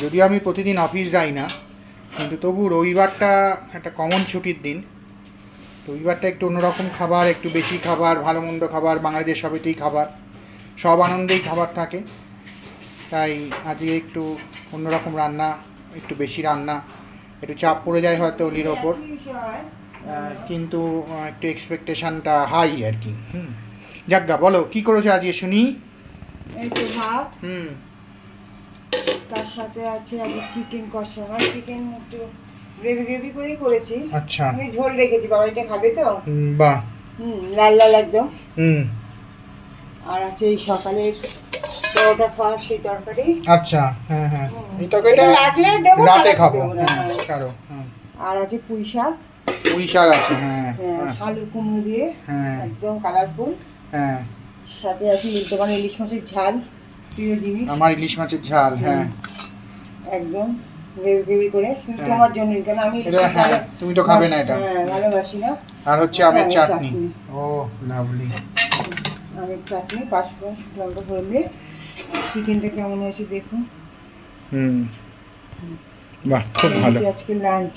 যদিও আমি প্রতিদিন অফিস যাই না কিন্তু তবু রবিবারটা একটা কমন ছুটির দিন। রবিবারটা একটু অন্যরকম খাবার একটু বেশি খাবার ভালো মন্দ খাবার বাঙালিদের সবেতেই খাবার সব আনন্দেই খাবার থাকে। তাই আজকে একটু অন্যরকম রান্না একটু বেশি রান্না একটু চাপ পড়ে যায় হয়তো অলির ওপর। কিন্তু একটু এক্সপেকটেশনটা হাই আর কি। হুম। যাজ্ঞা বলো কি করেছ আজকে শুনি? হুম। তার সাথে আছে আজকে চিকেন কষা। মানে চিকেন একটু গ্রেভি গ্রেভি করেই করেছি। আচ্ছা। আমি ঝোল রেখেছি বাবা এটা খাবে তো? বাহ। হুম লাল লাল একদম। হুম। আর আছে এই সকালের পরোটা খাওয়ার সেই তরকারি। আচ্ছা হ্যাঁ হ্যাঁ। এই তরকারিটা লাগলে দেবো, রাতে খাব। হ্যাঁ। ছাড়ো হ্যাঁ। আর আছে পুঁই শাক। পুঁই শাক আছে হ্যাঁ হ্যাঁ, আলু কুমড়ো দিয়ে হ্যাঁ। একদম কালারফুল হ্যাঁ। সাথে আছে দোকানে ইলিশ মাছের ঝাল। প্রিয় জিনিস। আমার ইলিশ মাছের ঝাল হ্যাঁ। একদম গ্রেভি গ্রেভি করে। শুধু হ্যাঁ। তোমার জন্যই কেন আমি হ্যাঁ, তুমি তো খাবে না এটা। হ্যাঁ ভালোবাসি না। আর হচ্ছে আমের চাটনি। ও লাভলি। আমের চাটনি পাঁচফোড়ন শুকনো লঙ্কা ফোড়ন চিকেনটা কেমন হয়েছে দেখুন। হুম। বাহ খুব ভালো। আজকে লাঞ্চ